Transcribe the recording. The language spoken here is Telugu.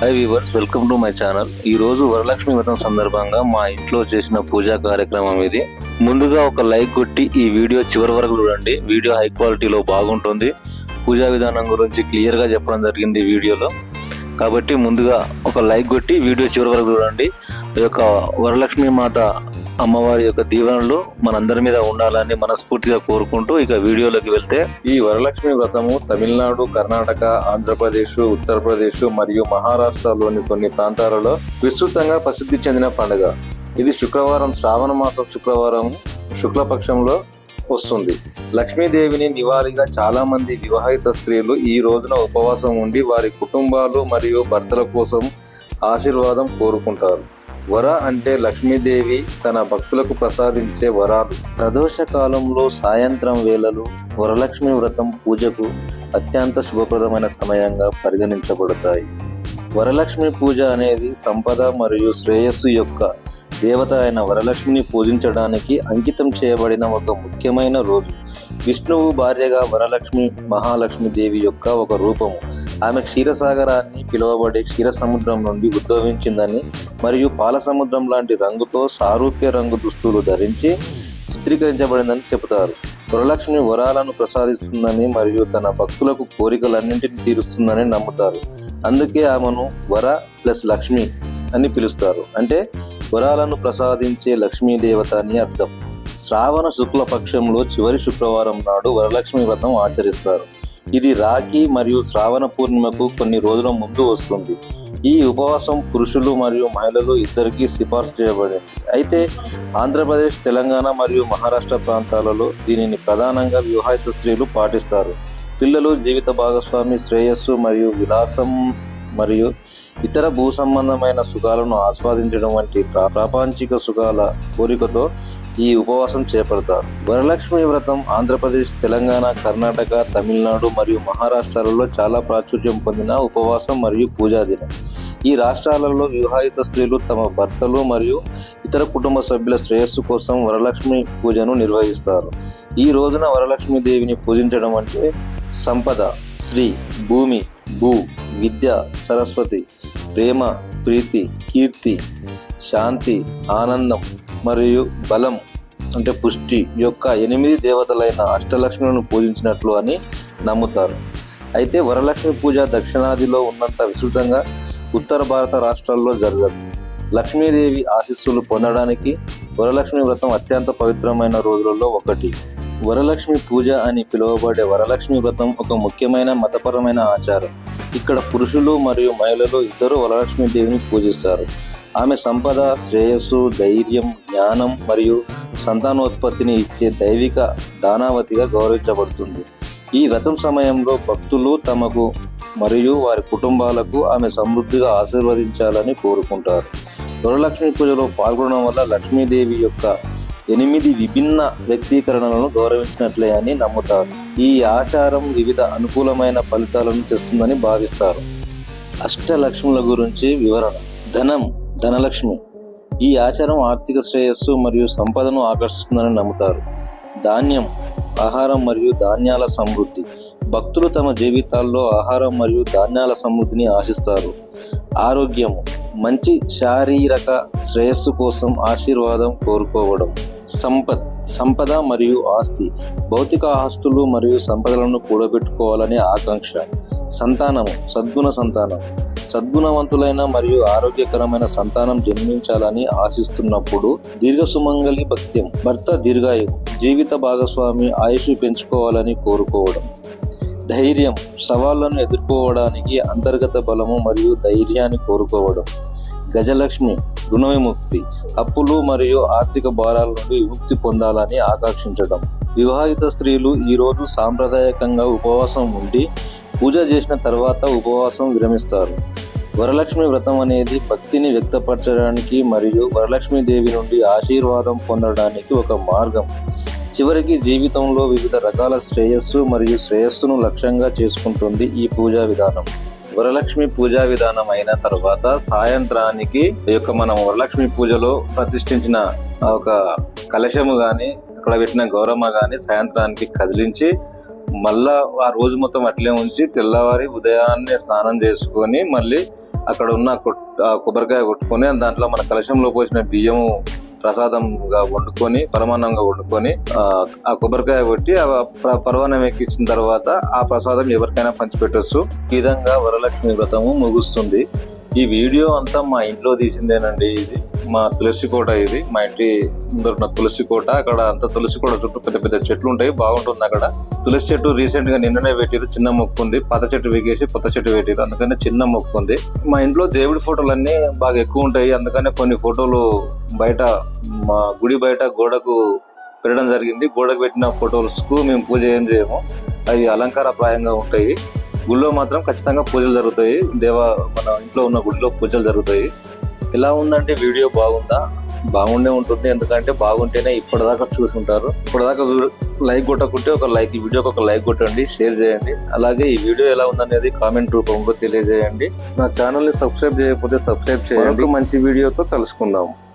Hi weavers welcome to my channel ఈ రోజు వరలక్ష్మి వ్రతం సందర్భంగా మా ఇంట్లో చేసిన పూజా కార్యక్రమం ఇది. ముందుగా ఒక లైక్ కొట్టి ఈ వీడియో చివరి వరకు చూడండి. వీడియో హై క్వాలిటీలో బాగుంటుంది. పూజా విధానం గురించి క్లియర్గా చెప్పడం జరిగింది వీడియోలో. కాబట్టి ముందుగా ఒక లైక్ కొట్టి వీడియో చివరి వరకు చూడండి. ఈ యొక్క వరలక్ష్మి మాత అమ్మవారి యొక్క దీవెనలు మనందరి మీద ఉండాలని మనస్ఫూర్తిగా కోరుకుంటూ ఇక వీడియోలోకి వెళ్తే ఈ వరలక్ష్మి వ్రతము తమిళనాడు కర్ణాటక ఆంధ్రప్రదేశ్ ఉత్తరప్రదేశ్ మరియు మహారాష్ట్రలోని కొన్ని ప్రాంతాలలో విస్తృతంగా ప్రసిద్ధి చెందిన పండుగ. ఇది శుక్రవారం శ్రావణ మాసం శుక్రవారం శుక్లపక్షంలో వస్తుంది. లక్ష్మీదేవిని నివాళిగా చాలా మంది వివాహిత స్త్రీలు ఈ రోజున ఉపవాసం ఉండి వారి కుటుంబాలు మరియు భర్తల కోసం ఆశీర్వాదం కోరుకుంటారు. వర అంటే లక్ష్మీదేవి తన భక్తులకు ప్రసాదించే వరాలు ప్రదోష కాలంలో సాయంత్రం వేళలు వరలక్ష్మి వ్రతం పూజకు అత్యంత శుభప్రదమైన సమయంగా పరిగణించబడతాయి. వరలక్ష్మి పూజ అనేది సంపద మరియు శ్రేయస్సు యొక్క దేవత అయిన వరలక్ష్మిని పూజించడానికి అంకితం చేయబడిన ఒక ముఖ్యమైన రోజు. విష్ణువు భార్యగా వరలక్ష్మి మహాలక్ష్మి దేవి యొక్క ఒక రూపము. ఆమె క్షీరసాగరాన్ని పిలువబడే క్షీర సముద్రం నుండి ఉద్భవించిందని మరియు పాల సముద్రం లాంటి రంగుతో సారూప్య రంగు దుస్తులు ధరించి చిత్రీకరించబడిందని చెబుతారు. వరలక్ష్మి వరాలను ప్రసాదిస్తుందని మరియు తన భక్తులకు కోరికలన్నింటినీ తీరుస్తుందని నమ్ముతారు. అందుకే ఆమెను వర ప్లస్ లక్ష్మి అని పిలుస్తారు. అంటే వరాలను ప్రసాదించే లక్ష్మీదేవత అని అర్థం. శ్రావణ శుక్ల పక్షంలో చివరి శుక్రవారం నాడు వరలక్ష్మి వ్రతం ఆచరిస్తారు. ఇది రాఖీ మరియు శ్రావణ పూర్ణిమకు కొన్ని రోజుల ముందు వస్తుంది. ఈ ఉపవాసం పురుషులు మరియు మహిళలు ఇద్దరికీ సిఫార్సు చేయబడింది అయితే ఆంధ్రప్రదేశ్ తెలంగాణ మరియు మహారాష్ట్ర ప్రాంతాలలో దీనిని ప్రధానంగా వివాహిత స్త్రీలు పాటిస్తారు. పిల్లలు జీవిత భాగస్వామి శ్రేయస్సు మరియు విలాసం మరియు ఇతర భూ సంబంధమైన సుఖాలను ఆస్వాదించడం వంటి ప్రా- ప్రాపంచిక సుఖాల కోరికతో ఈ ఉపవాసం చేపడతారు. వరలక్ష్మి వ్రతం ఆంధ్రప్రదేశ్ తెలంగాణ కర్ణాటక తమిళనాడు మరియు మహారాష్ట్రాలలో చాలా ప్రాచుర్యం పొందిన ఉపవాసం మరియు పూజా దినం. ఈ రాష్ట్రాలలో వివాహిత స్త్రీలు తమ భర్తలు మరియు ఇతర కుటుంబ సభ్యుల శ్రేయస్సు కోసం వరలక్ష్మి పూజను నిర్వహిస్తారు. ఈ రోజున వరలక్ష్మి దేవిని పూజించడం అంటే సంపద శ్రీ భూమి భూ విద్య సరస్వతి ప్రేమ ప్రీతి కీర్తి శాంతి ఆనందం మరియు బలం అంటే పుష్టి యొక్క ఎనిమిది దేవతలైన అష్టలక్ష్ములను పూజించినట్లు అని నమ్ముతారు. అయితే వరలక్ష్మి పూజ దక్షిణాదిలో ఉన్నంత విస్తృతంగా ఉత్తర భారత రాష్ట్రాల్లో జరగదు. లక్ష్మీదేవి ఆశీస్సులు పొందడానికి వరలక్ష్మి వ్రతం అత్యంత పవిత్రమైన రోజులలో ఒకటి. వరలక్ష్మి పూజ అని పిలువబడే వరలక్ష్మి వ్రతం ఒక ముఖ్యమైన మతపరమైన ఆచారం. ఇక్కడ పురుషులు మరియు మహిళలు ఇద్దరు వరలక్ష్మి దేవిని పూజిస్తారు. ఆమె సంపద శ్రేయస్సు ధైర్యం జ్ఞానం మరియు సంతానోత్పత్తిని ఇచ్చే దైవిక దానావతిగా గౌరవించబడుతుంది. ఈ వ్రతం సమయంలో భక్తులు తమకు మరియు వారి కుటుంబాలకు ఆమె సమృద్ధిగా ఆశీర్వదించాలని కోరుకుంటారు. వరలక్ష్మి పూజలో పాల్గొనడం వల్ల లక్ష్మీదేవి యొక్క ఎనిమిది విభిన్న వ్యక్తీకరణలను గౌరవించినట్లే అని నమ్ముతారు. ఈ ఆచారం వివిధ అనుకూలమైన ఫలితాలను తెస్తుందని భావిస్తారు. అష్టలక్ష్ముల గురించి వివరణ. ధనం ధనలక్ష్మి. ఈ ఆచారం ఆర్థిక శ్రేయస్సు మరియు సంపదను ఆకర్షిస్తుందని నమ్ముతారు. ధాన్యం ఆహారం మరియు ధాన్యాల సమృద్ధి. భక్తులు తమ జీవితాల్లో ఆహారం మరియు ధాన్యాల సమృద్ధిని ఆశిస్తారు. ఆరోగ్యం మంచి శారీరక శ్రేయస్సు కోసం ఆశీర్వాదం కోరుకోవడం. సంపత్ సంపద మరియు ఆస్తి భౌతిక ఆస్తులు మరియు సంపదలను కూడబెట్టుకోవాలనే ఆకాంక్ష. సంతానము సద్గుణ సంతానం. సద్గుణవంతులైన మరియు ఆరోగ్యకరమైన సంతానం జన్మించాలని ఆశిస్తున్నప్పుడు దీర్ఘ సుమంగళి భక్త్యం భర్త దీర్ఘాయు జీవిత భాగస్వామి ఆయుష్ పెంచుకోవాలని కోరుకోవడం. ధైర్యం సవాళ్ళను ఎదుర్కోవడానికి అంతర్గత బలము మరియు ధైర్యాన్ని కోరుకోవడం. గజలక్ష్మి రుణ విముక్తి అప్పులు మరియు ఆర్థిక భారాల నుండి విముక్తి పొందాలని ఆకాంక్షించడం. వివాహిత స్త్రీలు ఈరోజు సాంప్రదాయకంగా ఉపవాసం ఉండి పూజ చేసిన తర్వాత ఉపవాసం విరమిస్తారు. వరలక్ష్మి వ్రతం అనేది భక్తిని వ్యక్తపరచడానికి మరియు వరలక్ష్మి దేవి నుండి ఆశీర్వాదం పొందడానికి ఒక మార్గం. చివరికి జీవితంలో వివిధ రకాల శ్రేయస్సు మరియు శ్రేయస్సును లక్ష్యంగా చేసుకుంటుంది ఈ పూజా విధానం. వరలక్ష్మి పూజా విధానం అయిన తర్వాత సాయంత్రానికి ఈ యొక్క మనం వరలక్ష్మి పూజలో ప్రతిష్ఠించిన ఒక కలశము కానీ అక్కడ పెట్టిన గౌరమ్మ కానీ సాయంత్రానికి కదిలించి మళ్ళా ఆ రోజు మొత్తం అట్లే ఉంచి తెల్లవారి ఉదయాన్నే స్నానం చేసుకొని మళ్ళీ అక్కడ ఉన్న కొట్- ఆ కొబ్బరికాయ కొట్టుకొని దాంట్లో మన కలశంలో పోసిన బియ్యము ప్రసాదంగా వండుకొని పరమాన్నంగా వండుకొని ఆ, కొబ్బరికాయ కొట్టి ఆ పరమాన్నం ఎక్కించిన తర్వాత ఆ ప్రసాదం ఎవరికైనా పంచిపెట్టొచ్చు. ఈ విధంగా వరలక్ష్మి వ్రతము ముగుస్తుంది. ఈ వీడియో అంతా మా ఇంట్లో తీసిందేనండి ఇది. మా తులసి కోట ఇది. మా ఇంటి ముందర ఉన్న తులసి కోట. అక్కడ అంత తులసి కోట చుట్టూ పెద్ద పెద్ద చెట్లు ఉంటాయి. బాగుంటుంది అక్కడ. తులసి చెట్టు రీసెంట్గా నిన్ననే పెట్టారు చిన్న మొక్కు ఉంది. పాత చెట్టు వేగేసి కొత్త చెట్టు పెట్టారు అందుకని చిన్న మొక్కు ఉంది. మా ఇంట్లో దేవుడి ఫోటోలు అన్ని బాగా ఎక్కువ ఉంటాయి. అందుకనే కొన్ని ఫోటోలు బయట మా గుడి బయట గోడకు పెట్టడం జరిగింది. గోడకు పెట్టిన ఫోటోస్కు మేము పూజ ఏం చేయము. అవి అలంకారప్రాయంగా ఉంటాయి. గుళ్ళో మాత్రం ఖచ్చితంగా పూజలు జరుగుతాయి. దేవ మన ఇంట్లో ఉన్న గుడిలో పూజలు జరుగుతాయి. ఎలా ఉందంటే వీడియో బాగుందా? బాగుండే ఉంటుంది. ఎందుకంటే బాగుంటేనే ఇప్పటిదాకా చూసుంటారు. ఇప్పటిదాకా లైక్ కొట్టకుంటే ఒక లైక్ ఈ వీడియోకి ఒక లైక్ కొట్టండి షేర్ చేయండి. అలాగే ఈ వీడియో ఎలా ఉందనేది కామెంట్ రూపంలో తెలియజేయండి. నా ఛానల్ని సబ్స్క్రైబ్ చేయకపోతే సబ్స్క్రైబ్ చేయండి. మంచి వీడియోతో కలుసుకుందాం